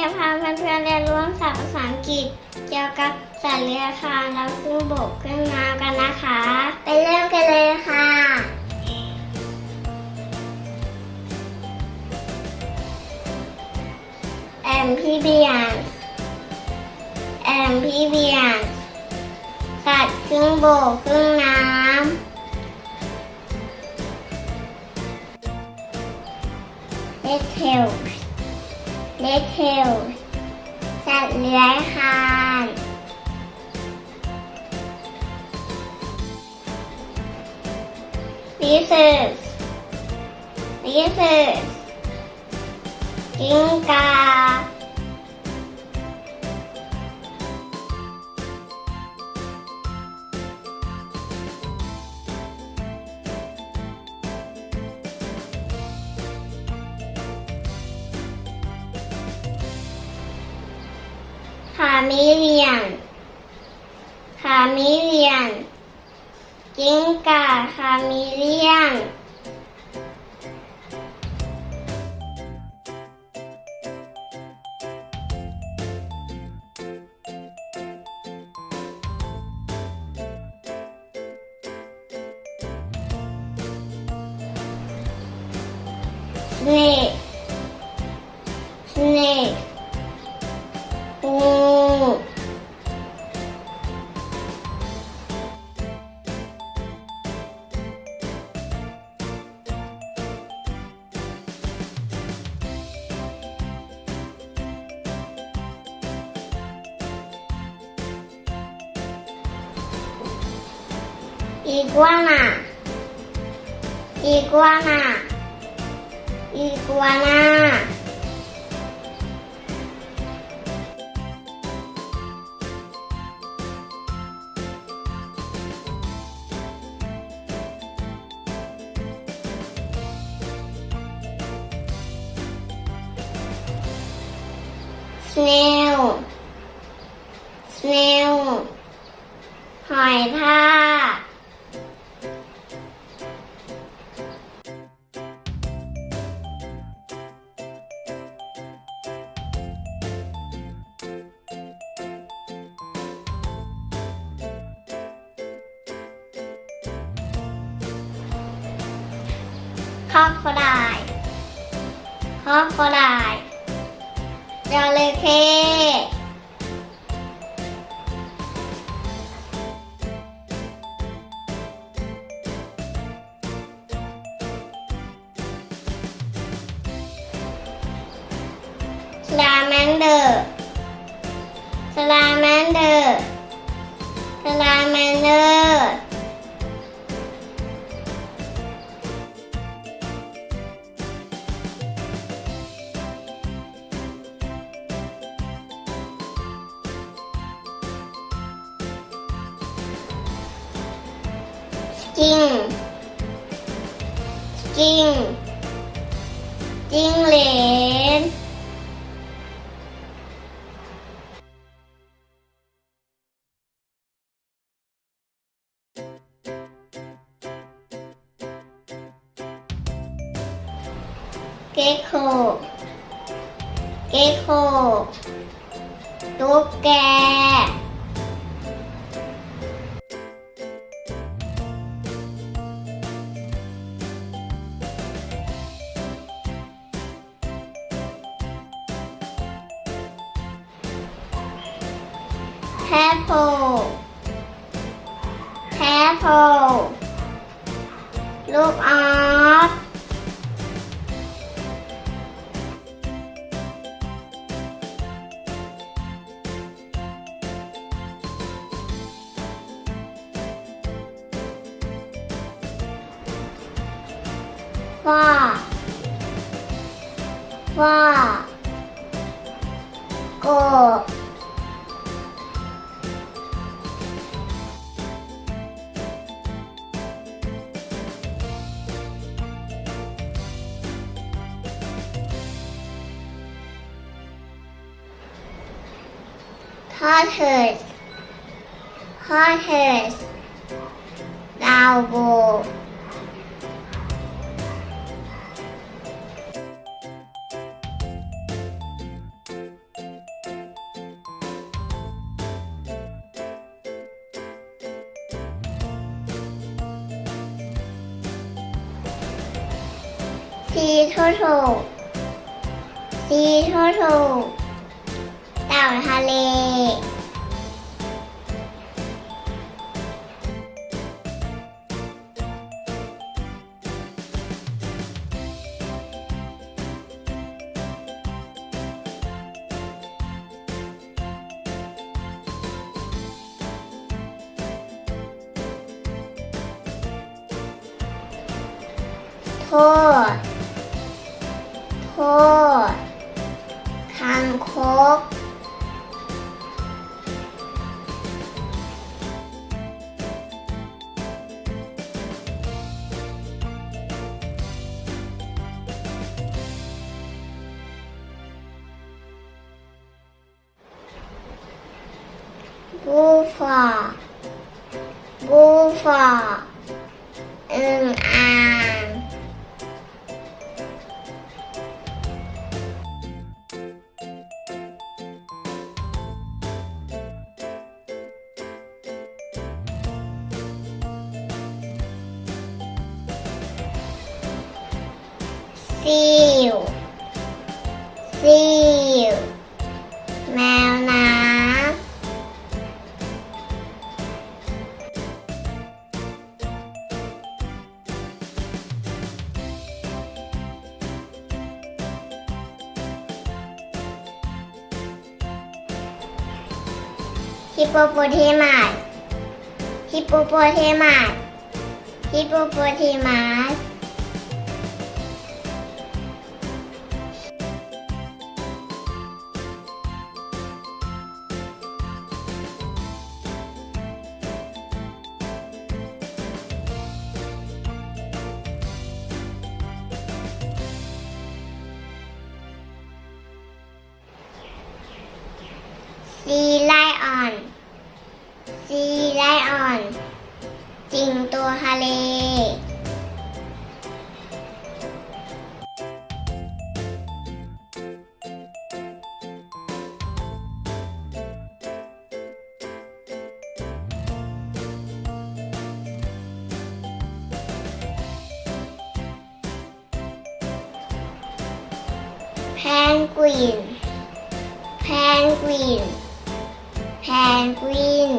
จะพาเพื่อนๆเรียนรู้ภาษาอังกฤษเกี่ยวกับสัตว์เลื้อยคลานแล้วขึ้นบกขึ้นน้ำกันนะคะ ไปเริ่มกันเลยค่ะแอมพี่เบียนแอมพี่เบียนสัตว์ครึ่งบกครึ่งน้ำเลด เลเลดเทลสัตว์เลื้อยคลานลิซ a r d ลิซ a r d กิ้งกา มิเลียนขามิเลียนกิ้งก่าขามิเลียน snake snake อีกัวน่าอีกัวน่าอีกว่า snail snail หอยทาก คอกโคดายคอกโคดายจระเข้ จิ้งจิ้งจิ้งเหลนเกโคเกโคตุ๊กแก แพโพแพโพลูกออสว่าว่าโก Hot hurts. Hot hurts. Cowboy. Sea turtle. Sea turtle. โทโทซีโทโทเต่าทะเล โทษ โทษคางคก บูฟาบูฟาอึ่งอ่างซิวซิ ฮิปโปโปเทมัสฮิปโปโปเทมัสฮิปโปโปเทมัสซีะเล แพนกวิน แพนกวิน แพนกวิน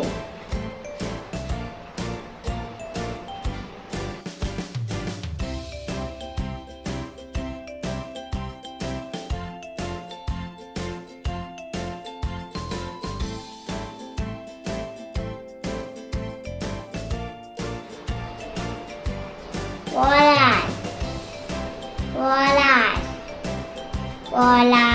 วอลั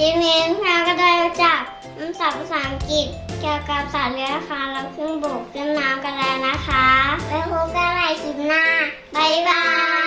สวอลัสวอลัสทีนี้เราก็ได้รู้จักคำศัพท์ภาษาอังกฤษเกี่ยวกับสัตว์เลื้อยคลานและขึ้นบกขึ้นน้ำกันแล้วนะคะ ไปพบกันใหม่คลิปหน้า บ๊ายบาย